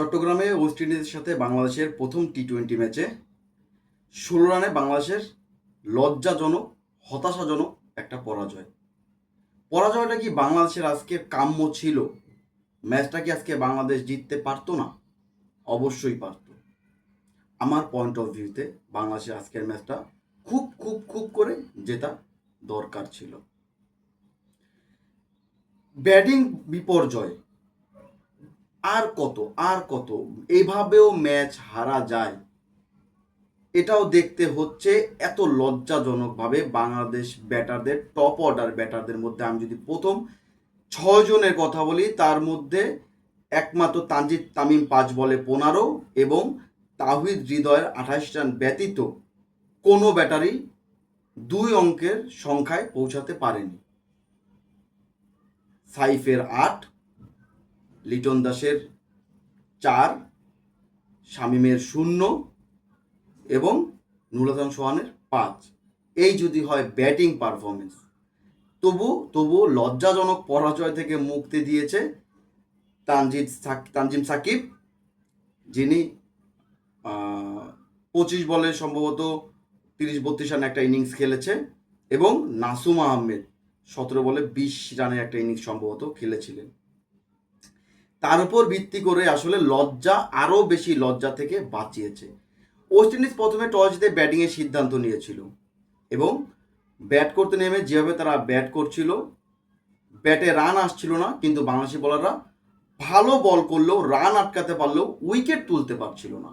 চট্টগ্রামে ওয়েস্ট ইন্ডিজের সাথে বাংলাদেশের প্রথম টি টোয়েন্টি ম্যাচে ষোলো রানে বাংলাদেশের লজ্জাজনক, হতাশাজনক একটা পরাজয়। পরাজয়টা কি বাংলাদেশের আজকে কাম্য ছিল? ম্যাচটা কি আজকে বাংলাদেশ জিততে পারতো না? অবশ্যই পারত। আমার পয়েন্ট অফ ভিউতে বাংলাদেশের আজকের ম্যাচটা খুব খুব খুব করে জেতা দরকার ছিল। ব্যাটিং বিপর্যয়। আর কত আর কত, এভাবেও ম্যাচ হারা যায়। এটাও দেখতে হচ্ছে এত লজ্জাজনকভাবে বাংলাদেশ ব্যাটারদের টপ অর্ডার ব্যাটারদের মধ্যে আমি যদি প্রথম ছয় জনের কথা বলি, তার মধ্যে একমাত্র তানজিদ তামিম পাঁচ বলে পনেরো এবং তাহিদ হৃদয়ের আঠাশ রান ব্যতীত কোনো ব্যাটারি দুই অঙ্কের সংখ্যায় পৌঁছাতে পারেনি। সাইফের আট লিটন দাসের চার, শামিমের শূন্য এবং নুরাতন সোহানের পাঁচ। এই যদি হয় ব্যাটিং পারফরমেন্স তবু তবু লজ্জাজনক পরাজয় থেকে মুক্তি দিয়েছে তানজিদ তানজিম সাকিব, যিনি পঁচিশ বলে সম্ভবত তিরিশ বত্রিশ রানে একটা ইনিংস খেলেছে এবং নাসুম আহমেদ সতেরো বলে বিশ রানের একটা ইনিংস সম্ভবত খেলেছিলেন। তার উপর ভিত্তি করে আসলে লজ্জা আরও বেশি লজ্জা থেকে বাঁচিয়েছে। ওয়েস্ট ইন্ডিজ প্রথমে টস দিয়ে ব্যাটিংয়ের সিদ্ধান্ত নিয়েছিল এবং ব্যাট করতে নেমে যেভাবে তারা ব্যাট করছিল ব্যাটে রান আসছিল না, কিন্তু বাংলাদেশি বলাররা ভালো বল করলেও রান আটকাতে পারলেও উইকেট তুলতে পারছিল না।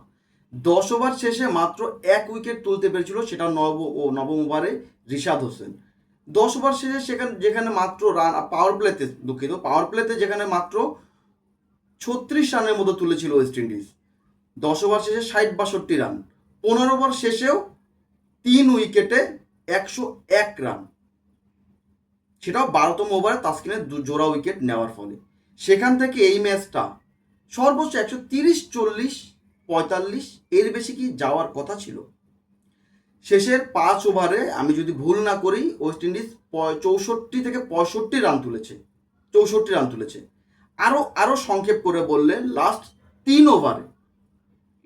দশ ওভার শেষে মাত্র এক উইকেট তুলতে পেরেছিল সেটা নব, ও নবম ওভারে রিশাদ হোসেন। দশ ওভার শেষে সেখানে, যেখানে মাত্র রান পাওয়ার প্লেতে দুঃখিত পাওয়ার প্লেতে যেখানে মাত্র ছত্রিশ রানের মতো তুলেছিল ওয়েস্ট ইন্ডিজ দশ ওভার শেষে ষাট বাষট্টি রান। পনেরো ওভার শেষেও তিন উইকেটে একশো এক রান। সেটাও বারোতম ওভারে তাসকিনের জোড়া উইকেট নেওয়ার ফলে। সেখান থেকে এই ম্যাচটা সর্বোচ্চ একশো তিরিশ, চল্লিশ, পঁয়তাল্লিশ এর বেশি কি যাওয়ার কথা ছিল? শেষের পাঁচ ওভারে আমি যদি ভুল না করি ওয়েস্ট ইন্ডিজ চৌষট্টি থেকে পঁয়ষট্টি রান তুলেছে। চৌষট্টি রান তুলেছে। আরও আরও সংক্ষেপ করে বললে লাস্ট তিন ওভারে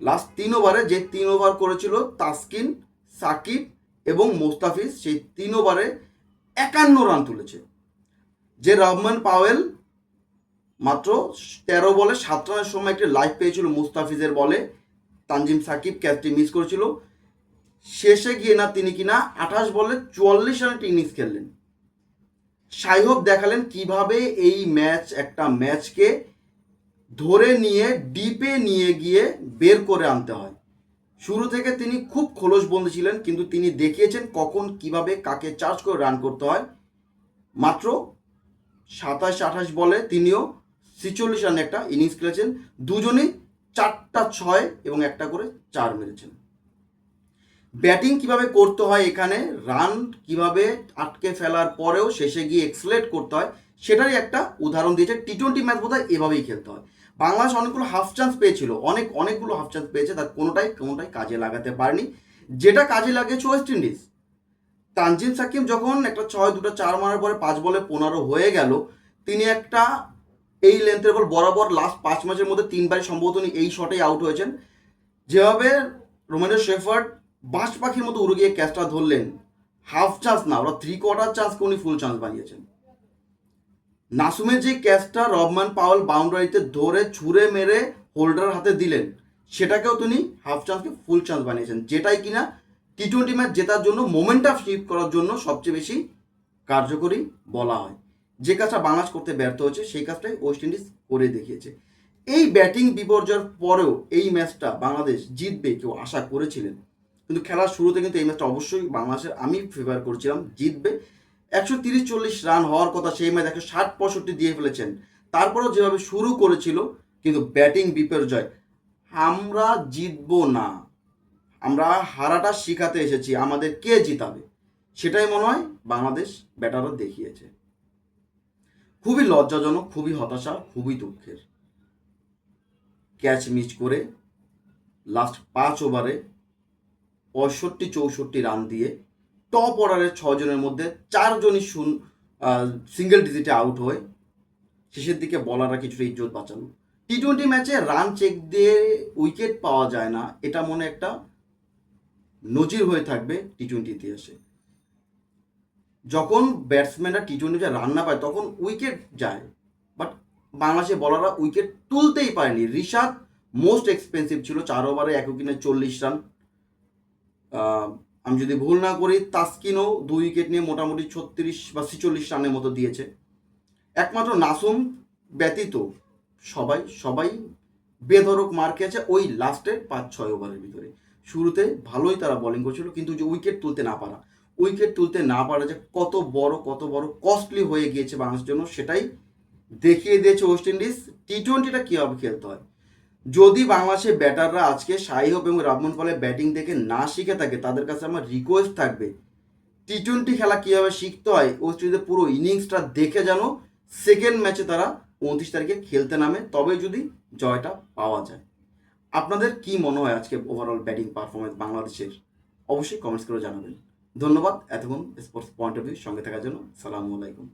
লাস্ট তিন ওভারে যে তিন ওভার করেছিল তাসকিন, সাকিব এবং মোস্তাফিজ, সেই তিন ওভারে একান্ন রান তুলেছে। যে রহমান পাওয়েল মাত্র তেরো বলে সাত রানের সময় একটি লাইফ পেয়েছিল মুস্তাফিজের বলে, তানজিম সাকিব ক্যাচটি মিস করেছিল। শেষে গিয়ে না তিনি কিনা আঠাশ বলে চুয়াল্লিশ রানের ইনিংস খেললেন। সাইহব দেখালেন কীভাবে এই ম্যাচ, একটা ম্যাচকে ধরে নিয়ে, ডিপে নিয়ে গিয়ে বের করে আনতে হয়। শুরু থেকে তিনি খুব খোলস বন্ধু ছিলেন, কিন্তু তিনি দেখিয়েছেন কখন, কীভাবে, কাকে চার্জ করে রান করতে হয়। মাত্র সাতাশ, আঠাশ বলে তিনিও ছিচল্লিশ রানে একটা ইনিংস খেলেছেন। দুজনেই চারটা ছয় এবং একটা করে চার মেরেছেন। ব্যাটিং কীভাবে করতে হয় এখানে, রান কীভাবে আটকে ফেলার পরেও শেষে গিয়ে এক্সলেট করতে হয়, সেটারই একটা উদাহরণ দিয়েছে। টি টোয়েন্টি ম্যাচ বোধহয় এভাবেই খেলতে হয়। বাংলাদেশ অনেকগুলো হাফ চান্স পেয়েছিল, অনেক, অনেকগুলো হাফ চান্স পেয়েছে, তার কোনোটাই কোনোটাই কাজে লাগাতে পারেনি। যেটা কাজে লাগিয়েছে ওয়েস্ট ইন্ডিজ তানজিম সাকিব যখন একটা ছয়, দুটো, চার মারার পরে পাঁচ বলে পনেরো হয়ে গেল, তিনি একটা এই লেন্থের বল বরাবর লাস্ট পাঁচ ম্যাচের মধ্যে তিনবারই সম্ভবত এই শটেই আউট হয়েছেন। যেভাবে রোমেন্দ্র শেফার্ড বাস পাখির মতো উড়ে গিয়ে ক্যাচটা ধরলেন। হাফ চান্স না, ওরা থ্রি কোয়ার্টার চান্সকে উনি ফুল চান্স বানিয়েছেন। নাসুমের যে ক্যাচটা রবমান পাওয়াল বাউন্ডারিতে ধরে ছুঁড়ে মেরে হোল্ডার হাতে দিলেন, সেটাকেও তিনি হাফ চান্সকে ফুল চান্স বানিয়েছেন। যেটাই কিনা টি টোয়েন্টি ম্যাচ জেতার জন্য মোমেন্টাম শিফট করার জন্য সবচেয়ে বেশি কার্যকরী বলা হয়। যে কাজটা বাংলাদেশ করতে ব্যর্থ হয়েছে, সেই কাজটাই ওয়েস্ট ইন্ডিজ করে দেখিয়েছে। এই ব্যাটিং বিপর্যয়ের পরেও এই ম্যাচটা বাংলাদেশ জিতবে কেউ আশা করেছিলেন? কিন্তু খেলার শুরুতে কিন্তু এই ম্যাচটা অবশ্যই বাংলাদেশের, আমি ফেভার করছিলাম জিতবে। একশো তিরিশ চল্লিশ রান হওয়ার কথা সেই ম্যাচ একশো ষাট পঁয়ষট্টি দিয়ে ফেলেছেন। তারপরেও যেভাবে শুরু করেছিল, কিন্তু ব্যাটিং বিপর্যয়। আমরা জিতবো না। আমরা হারাটা শিখাতে এসেছি, আমাদের কে জিতাবে? সেটাই মনে হয় বাংলাদেশ ব্যাটারও দেখিয়েছে। খুবই লজ্জাজনক, খুবই হতাশা, খুবই দুঃখের। ক্যাচ মিস করে লাস্ট পাঁচ ওভারে পঁয়ষট্টি চৌষট্টি রান দিয়ে টপ অর্ডারের ছজনের মধ্যে চারজনই শূন্য সিঙ্গেল ডিজিটে আউট হয়ে। শেষের দিকে বলাররা কিছুটা ইজ্জত বাঁচানো। টি টোয়েন্টি ম্যাচে রান চেক দিয়ে উইকেট পাওয়া যায় না, এটা মনে একটা নজির হয়ে থাকবে টি টোয়েন্টি ইতিহাসে। যখন ব্যাটসম্যানরা টি টোয়েন্টিতে রান না পায়, তখন উইকেট যায়। বাট বাংলাদেশের বলাররা উইকেট তুলতেই পারেনি। রিশাদ মোস্ট এক্সপেন্সিভ ছিল, চার ওভারে এক উইকেটে চল্লিশ রান আমি যদি ভুল না করি, তাসকিনও দুই উইকেট নিয়ে মোটামুটি ছত্রিশ বা ছিচল্লিশ রানের মতো দিয়েছে। একমাত্র নাসুম ব্যতীত সবাই সবাই বেধরক মার খেয়েছে ওই লাস্টের পাঁচ, ছয় ওভারের ভিতরে। শুরুতে ভালোই তারা বোলিং করছিল, কিন্তু যে উইকেট তুলতে না পারা উইকেট তুলতে না পারা যে কত বড় কত বড় কস্টলি হয়ে গিয়েছে বাংলাদেশের জন্য, সেটাই দেখিয়ে দিয়েছে ওয়েস্ট ইন্ডিজ টি টোয়েন্টিটা কীভাবে খেলতে হয়? যদি বাংলাদেশের ব্যাটাররা আজকে সাই হোপ এবং রাবমন ফলে ব্যাটিং দেখে না শিখে থাকে, তাদের কাছে আমার রিকোয়েস্ট থাকবে টি টোয়েন্টি খেলা কীভাবে শিখতে হয় ওয়েস্ট ইন্ডিজের পুরো ইনিংসটা দেখে যেন সেকেন্ড ম্যাচে তারা উনত্রিশ তারিখে খেলতে নামে তবে যদি জয়টা পাওয়া যায়। আপনাদের কি মনে হয় আজকে ওভারঅল ব্যাটিং পারফরমেন্স বাংলাদেশের? অবশ্যই কমেন্টস করে জানাবেন। ধন্যবাদ, এতক্ষণ স্পোর্টস পয়েন্ট অফ ভিউ সঙ্গে থাকার জন্য। সালামু আলাইকুম।